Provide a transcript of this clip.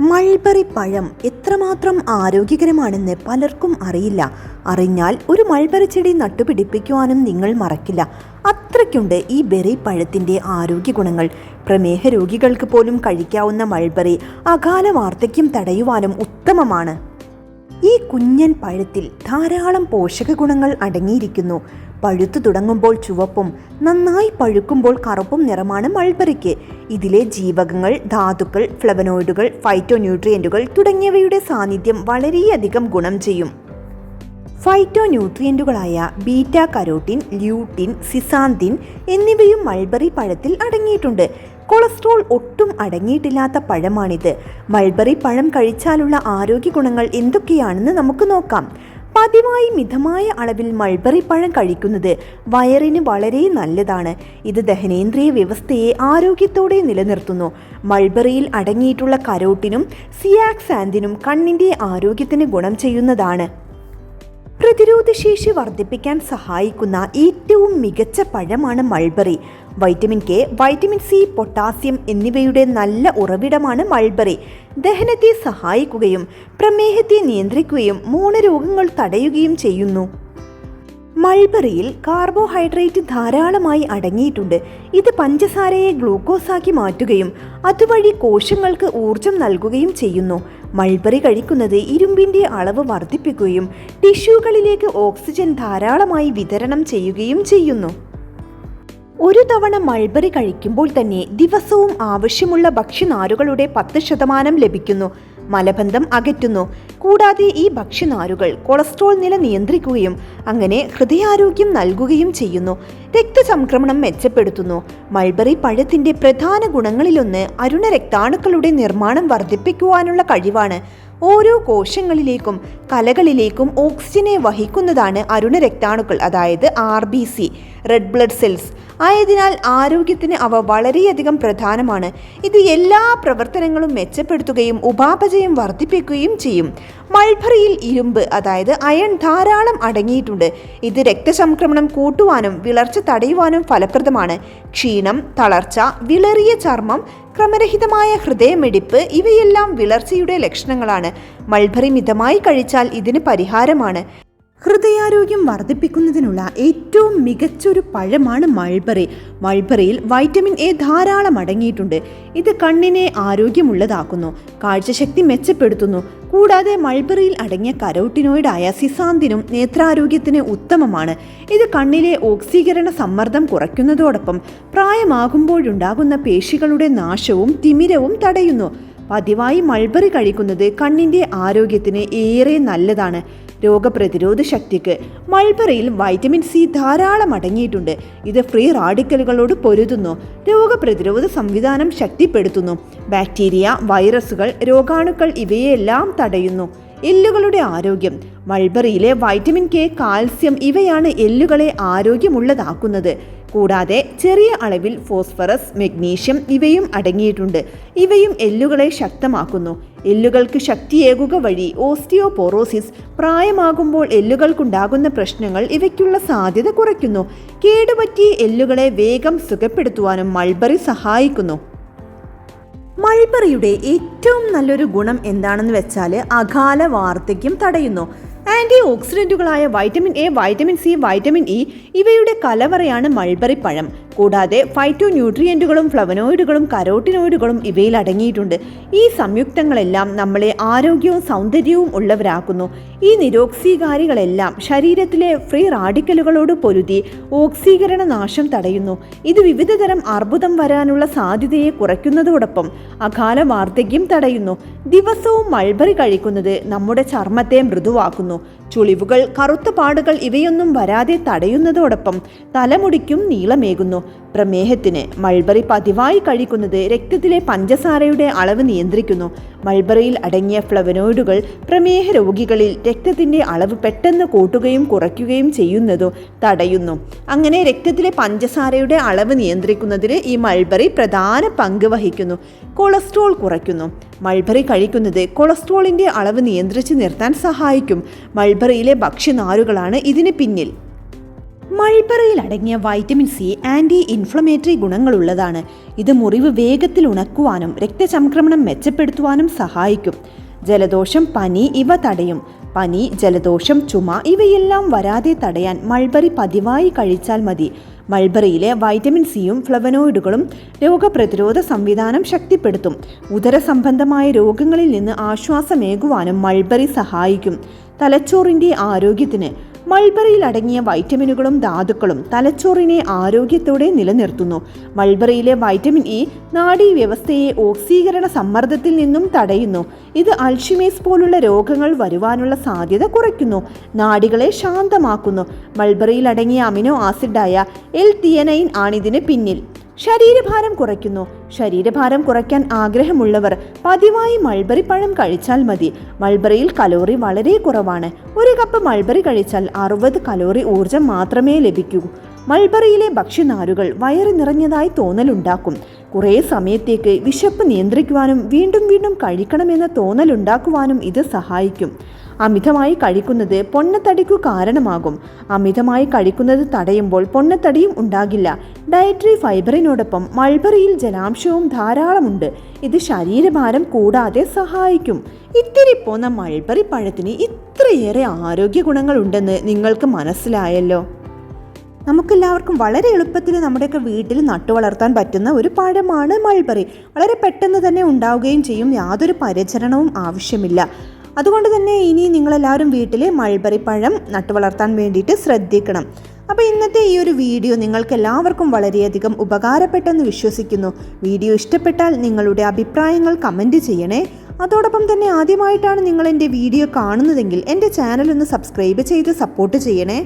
Mulberry പഴം എത്രമാത്രം ആരോഗ്യകരമാണെന്ന് പലർക്കും അറിയില്ല. അറിഞ്ഞാൽ ഒരു മൾബറി ചെടി നട്ടുപിടിപ്പിക്കുവാനും നിങ്ങൾ മറക്കില്ല. അത്രയ്ക്കുണ്ട് ഈ ബെറി പഴത്തിന്റെ ആരോഗ്യ ഗുണങ്ങൾ പ്രമേഹ രോഗികൾക്ക് പോലും കഴിക്കാവുന്ന മൾബറി അകാല വാർദ്ധക്യം തടയുവാനും ഉത്തമമാണ്. ഈ കുഞ്ഞൻ പഴത്തിൽ ധാരാളം പോഷക ഗുണങ്ങൾ അടങ്ങിയിരിക്കുന്നു. പഴുത്തു തുടങ്ങുമ്പോൾ ചുവപ്പും നന്നായി പഴുക്കുമ്പോൾ കറുപ്പും നിറമാണ് മൾബറിക്ക്. ഇതിലെ ജീവകങ്ങൾ ധാതുക്കൾ ഫ്ലവനോയിഡുകൾ ഫൈറ്റോന്യൂട്രിയന്റുകൾ തുടങ്ങിയവയുടെ സാന്നിധ്യം വളരെയധികം ഗുണം ചെയ്യും. ഫൈറ്റോന്യൂട്രിയന്റുകളായ ബീറ്റ കരോട്ടിൻ ല്യൂട്ടിൻ സിസാന്തിൻ എന്നിവയും മൾബറി പഴത്തിൽ അടങ്ങിയിട്ടുണ്ട്. കൊളസ്ട്രോൾ ഒട്ടും അടങ്ങിയിട്ടില്ലാത്ത പഴമാണിത്. മൾബറി പഴം കഴിച്ചാലുള്ള ആരോഗ്യ ഗുണങ്ങൾ എന്തൊക്കെയാണെന്ന് നമുക്ക് നോക്കാം. പതിവായി മിതമായ അളവിൽ മൾബറി പഴം കഴിക്കുന്നത് വയറിന് വളരെ നല്ലതാണ്. ഇത് ദഹനേന്ദ്രിയ വ്യവസ്ഥയെ ആരോഗ്യത്തോടെ നിലനിർത്തുന്നു. മൾബറിയിൽ അടങ്ങിയിട്ടുള്ള കരോട്ടിനും സിയാക്സാന്തിനും കണ്ണിന്റെ ആരോഗ്യത്തിന് ഗുണം ചെയ്യുന്നതാണ്. പ്രതിരോധശേഷി വർദ്ധിപ്പിക്കാൻ സഹായിക്കുന്ന ഏറ്റവും മികച്ച പഴമാണ് mulberry vitamin K vitamin C potassium എന്നിവയുടെ നല്ല ഉറവിടമാണ് മൾബറി ദഹനത്തെ സഹായിക്കുകയും പ്രമേഹത്തെ നിയന്ത്രിക്കുകയും മൂണരോഗങ്ങൾ തടയുകയും ചെയ്യുന്നു. മൾബറിയിൽ കാർബോഹൈഡ്രേറ്റ് ധാരാളമായി അടങ്ങിയിട്ടുണ്ട്. ഇത് പഞ്ചസാരയെ ഗ്ലൂക്കോസാക്കി മാറ്റുകയും അതുവഴി കോശങ്ങൾക്ക് ഊർജം നൽകുകയും ചെയ്യുന്നു. മൾബറി കഴിക്കുന്നത് ഇരുമ്പിന്റെ അളവ് വർദ്ധിപ്പിക്കുകയും ടിഷ്യൂകളിലേക്ക് ഓക്സിജൻ ധാരാളമായി വിതരണം ചെയ്യുകയും ചെയ്യുന്നു. ഒരു തവണ മൾബറി കഴിക്കുമ്പോൾ തന്നെ ദിവസവും ആവശ്യമുള്ള ഭക്ഷ്യനാരുകളുടെ പത്ത് ശതമാനം ലഭിക്കുന്നു. മലബന്ധം അകറ്റുന്നു. കൂടാതെ ഈ ഭക്ഷ്യനാരുകൾ കൊളസ്ട്രോൾ നില നിയന്ത്രിക്കുകയും അങ്ങനെ ഹൃദയാരോഗ്യം നൽകുകയും ചെയ്യുന്നു. രക്തസംക്രമണം മെച്ചപ്പെടുത്തുന്നു. മൾബറി പഴത്തിന്റെ പ്രധാന ഗുണങ്ങളിലൊന്ന് അരുണ രക്താണുക്കളുടെ നിർമ്മാണം വർദ്ധിപ്പിക്കുവാനുള്ള കഴിവാണ്. ഓരോ കോശങ്ങളിലേക്കും കലകളിലേക്കും ഓക്സിജനെ വഹിക്കുന്നതാണ് അരുണ രക്താണുക്കൾ അതായത് R B C. Red blood cells ആയതിനാൽ ആരോഗ്യത്തിന് അവ വളരെയധികം പ്രധാനമാണ്. ഇത് എല്ലാ പ്രവർത്തനങ്ങളും മെച്ചപ്പെടുത്തുകയും ഉപാപചയം വർദ്ധിപ്പിക്കുകയും ചെയ്യും. മൾബറിയിൽ ഇരുമ്പ് അതായത് അയൺ ധാരാളം അടങ്ങിയിട്ടുണ്ട്. ഇത് രക്തസംക്രമണം കൂട്ടുവാനും വിളർച്ച തടയുവാനും ഫലപ്രദമാണ്. ക്ഷീണം തളർച്ച വിളറിയ ചർമ്മം ക്രമരഹിതമായ ഹൃദയമിടിപ്പ് ഇവയെല്ലാം വിളർച്ചയുടെ ലക്ഷണങ്ങളാണ്. മൾബറി മിതമായി കഴിച്ചാൽ ഇതിന് പരിഹാരമാണ്. ഹൃദയാരോഗ്യം വർദ്ധിപ്പിക്കുന്നതിനുള്ള ഏറ്റവും മികച്ചൊരു പഴമാണ് മൾബറി. മൾബറിയിൽ വൈറ്റമിൻ എ ധാരാളം അടങ്ങിയിട്ടുണ്ട്. ഇത് കണ്ണിനെ ആരോഗ്യമുള്ളതാക്കുന്നു കാഴ്ചശക്തി മെച്ചപ്പെടുത്തുന്നു. കൂടാതെ മൾബറിയിൽ അടങ്ങിയ കരോട്ടിനോയിഡായ സിസാന്തിനും നേത്രാരോഗ്യത്തിന് ഉത്തമമാണ്. ഇത് കണ്ണിലെ ഓക്സീകരണ സമ്മർദ്ദം കുറയ്ക്കുന്നതോടൊപ്പം പ്രായമാകുമ്പോഴുണ്ടാകുന്ന പേശികളുടെ നാശവും തിമിരവും തടയുന്നു. പതിവായി മൾബറി കഴിക്കുന്നത് കണ്ണിന്റെ ആരോഗ്യത്തിന് ഏറെ നല്ലതാണ്. രോഗപ്രതിരോധ ശക്തിക്ക് മൾബറിയിൽ വൈറ്റമിൻ സി ധാരാളം അടങ്ങിയിട്ടുണ്ട്. ഇത് ഫ്രീ റാഡിക്കലുകളോട് പൊരുതുന്നു. രോഗപ്രതിരോധ സംവിധാനം ശക്തിപ്പെടുത്തുന്നു. ബാക്ടീരിയ വൈറസുകൾ രോഗാണുക്കൾ ഇവയെല്ലാം തടയുന്നു. എല്ലുകളുടെ ആരോഗ്യം. മൾബറിയിലെ വൈറ്റമിൻ കെ കാൽസ്യം ഇവയാണ് എല്ലുകളെ ആരോഗ്യമുള്ളതാക്കുന്നത്. കൂടാതെ ചെറിയ അളവിൽ ഫോസ്ഫറസ് മെഗ്നീഷ്യം ഇവയും അടങ്ങിയിട്ടുണ്ട്. ഇവയും എല്ലുകളെ ശക്തമാക്കുന്നു. എല്ലുകൾക്ക് ശക്തിയേകുക വഴി ഓസ്റ്റിയോപോറോസിസ് പ്രായമാകുമ്പോൾ എല്ലുകൾക്കുണ്ടാകുന്ന പ്രശ്നങ്ങൾ ഇവയ്ക്കുള്ള സാധ്യത കുറയ്ക്കുന്നു. കേടുപറ്റിയ എല്ലുകളെ വേഗം സുഖപ്പെടുത്തുവാനും മൾബറി സഹായിക്കുന്നു. മൾബറിയുടെ ഏറ്റവും നല്ലൊരു ഗുണം എന്താണെന്ന് വെച്ചാൽ അകാല വാർദ്ധക്യം തടയുന്നു. Anti ഓക്സിഡന്റുകളായ vitamin A vitamin C vitamin E ഇവയുടെ കലവറയാണ് മൾബറി പഴം. കൂടാതെ ഫൈറ്റോ ന്യൂട്രിയന്റുകളും ഫ്ലവനോയിഡുകളും കരോട്ടിനോയിഡുകളും ഇവയിൽ അടങ്ങിയിട്ടുണ്ട്. ഈ സംയുക്തങ്ങളെല്ലാം നമ്മളെ ആരോഗ്യവും സൗന്ദര്യവും ഉള്ളവരാക്കുന്നു. ഈ നിരോക്സീകാരികളെല്ലാം ശരീരത്തിലെ ഫ്രീ റാഡിക്കലുകളോട് പൊരുതി ഓക്സീകരണ നാശം തടയുന്നു. ഇത് വിവിധതരം അർബുദം വരാനുള്ള സാധ്യതയെ കുറയ്ക്കുന്നതോടൊപ്പം അകാല വാർദ്ധക്യം തടയുന്നു. ദിവസവും മൾബറി കഴിക്കുന്നത് നമ്മുടെ ചർമ്മത്തെ മൃദുവാക്കുന്നു. ചുളിവുകൾ കറുത്ത പാടുകൾ ഇവയൊന്നും വരാതെ തടയുന്നതോടൊപ്പം തലമുടിക്കും നീളമേകുന്നു. പ്രമേഹത്തിന് മൾബറി പതിവായി കഴിക്കുന്നത് രക്തത്തിലെ പഞ്ചസാരയുടെ അളവ് നിയന്ത്രിക്കുന്നു. മൾബറിയിൽ അടങ്ങിയ ഫ്ലവനോയിഡുകൾ പ്രമേഹ രോഗികളിൽ രക്തത്തിന്റെ അളവ് പെട്ടെന്ന് കൂട്ടുകയും കുറയ്ക്കുകയും ചെയ്യുന്നതും തടയുന്നു. അങ്ങനെ രക്തത്തിലെ പഞ്ചസാരയുടെ അളവ് നിയന്ത്രിക്കുന്നതിൽ ഈ മൾബറി പ്രധാന പങ്ക് വഹിക്കുന്നു. കൊളസ്ട്രോൾ കുറയ്ക്കുന്നു. മൾബറി കഴിക്കുന്നത് കൊളസ്ട്രോളിന്റെ അളവ് നിയന്ത്രിച്ച് നിർത്താൻ സഹായിക്കും. മൾബറിയിലെ ഭക്ഷ്യനാരുകളാണ് ഇതിന് പിന്നിൽ. മൾബറിയിൽ അടങ്ങിയ വൈറ്റമിൻ സി ആന്റി ഇൻഫ്ലമേറ്ററി ഗുണങ്ങളുള്ളതാണ്. ഇത് മുറിവ് വേഗത്തിൽ ഉണക്കുവാനും രക്തചംക്രമണം മെച്ചപ്പെടുത്തുവാനും സഹായിക്കും. ജലദോഷം പനി ഇവ തടയും. പനി ജലദോഷം ചുമ ഇവയെല്ലാം വരാതെ തടയാൻ മൾബറി പതിവായി കഴിച്ചാൽ മതി. മൾബറിയിലെ വൈറ്റമിൻ സിയും ഫ്ലവനോയിഡുകളും രോഗപ്രതിരോധ സംവിധാനം ശക്തിപ്പെടുത്തും. ഉദര സംബന്ധമായ രോഗങ്ങളിൽ നിന്ന് ആശ്വാസമേകുവാനും മൾബറി സഹായിക്കും. തലച്ചോറിന്റെ ആരോഗ്യത്തിന് മൾബറിയിൽ അടങ്ങിയ വൈറ്റമിനുകളും ധാതുക്കളും തലച്ചോറിനെ ആരോഗ്യത്തോടെ നിലനിർത്തുന്നു. മൾബറിയിലെ വൈറ്റമിൻ ഇ നാഡീവ്യവസ്ഥയെ ഓക്സീകരണ സമ്മർദ്ദത്തിൽ നിന്നും തടയുന്നു. ഇത് അൾഷിമേസ് പോലുള്ള രോഗങ്ങൾ വരുവാനുള്ള സാധ്യത കുറയ്ക്കുന്നു. നാഡികളെ ശാന്തമാക്കുന്നു. മൾബറിയിൽ അടങ്ങിയ അമിനോ ആസിഡായ എൽ തിയനൈൻ ആണിതിന് പിന്നിൽ. ശരീരഭാരം കുറയ്ക്കുന്നു. ശരീരഭാരം കുറയ്ക്കാൻ ആഗ്രഹമുള്ളവർ പതിവായി മൾബറി പഴം കഴിച്ചാൽ മതി. മൾബറിയിൽ കലോറി വളരെ കുറവാണ്. ഒരു കപ്പ് മൾബറി കഴിച്ചാൽ അറുപത് കലോറി ഊർജം മാത്രമേ ലഭിക്കൂ. മൾബറിയിലെ ഭക്ഷ്യനാരുകൾ വയറ് നിറഞ്ഞതായി തോന്നലുണ്ടാക്കും. കുറേ സമയത്തേക്ക് വിശപ്പ് നിയന്ത്രിക്കുവാനും വീണ്ടും വീണ്ടും കഴിക്കണമെന്ന തോന്നലുണ്ടാക്കുവാനും ഇത് സഹായിക്കും. അമിതമായി കഴിക്കുന്നത് പൊണ്ണത്തടിക്കു കാരണമാകും. അമിതമായി കഴിക്കുന്നത് തടയുമ്പോൾ പൊണ്ണത്തടിയും ഉണ്ടാകില്ല. ഡയറ്ററി ഫൈബറിനോടൊപ്പം മൾബറിയിൽ ജലാംശവും ധാരാളമുണ്ട്. ഇത് ശരീരഭാരം കൂടാതെ സഹായിക്കും. ഇത്തിരി പോന്ന മൾബറി പഴത്തിന് ഇത്രയേറെ ആരോഗ്യ ഗുണങ്ങളുണ്ടെന്ന് നിങ്ങൾക്ക് മനസ്സിലായല്ലോ? നമുക്കെല്ലാവർക്കും വളരെ എളുപ്പത്തിൽ നമ്മുടെയൊക്കെ വീട്ടിൽ നട്ടു വളർത്താൻ പറ്റുന്ന ഒരു പഴമാണ് മൾബറി. വളരെ പെട്ടെന്ന് തന്നെ ഉണ്ടാവുകയും ചെയ്യും. യാതൊരു പരിചരണവും ആവശ്യമില്ല. അതുകൊണ്ട് തന്നെ ഇനി നിങ്ങളെല്ലാവരും വീട്ടിൽ മൾബറി പഴം നട്ടു വളർത്താൻ വേണ്ടിയിട്ട് ശ്രദ്ധിക്കണം. അപ്പോൾ ഇന്നത്തെ ഈ ഒരു വീഡിയോ നിങ്ങൾക്ക് എല്ലാവർക്കും വളരെയധികം ഉപകാരപ്പെട്ടെന്ന് വിശ്വസിക്കുന്നു. വീഡിയോ ഇഷ്ടപ്പെട്ടാൽ നിങ്ങളുടെ അഭിപ്രായങ്ങൾ കമന്റ് ചെയ്യണേ. അതോടൊപ്പം തന്നെ ആദ്യമായിട്ടാണ് നിങ്ങൾ എന്റെ വീഡിയോ കാണുന്നതെങ്കിൽ എന്റെ ചാനൽ ഒന്ന് സബ്സ്ക്രൈബ് ചെയ്ത് സപ്പോർട്ട് ചെയ്യണേ.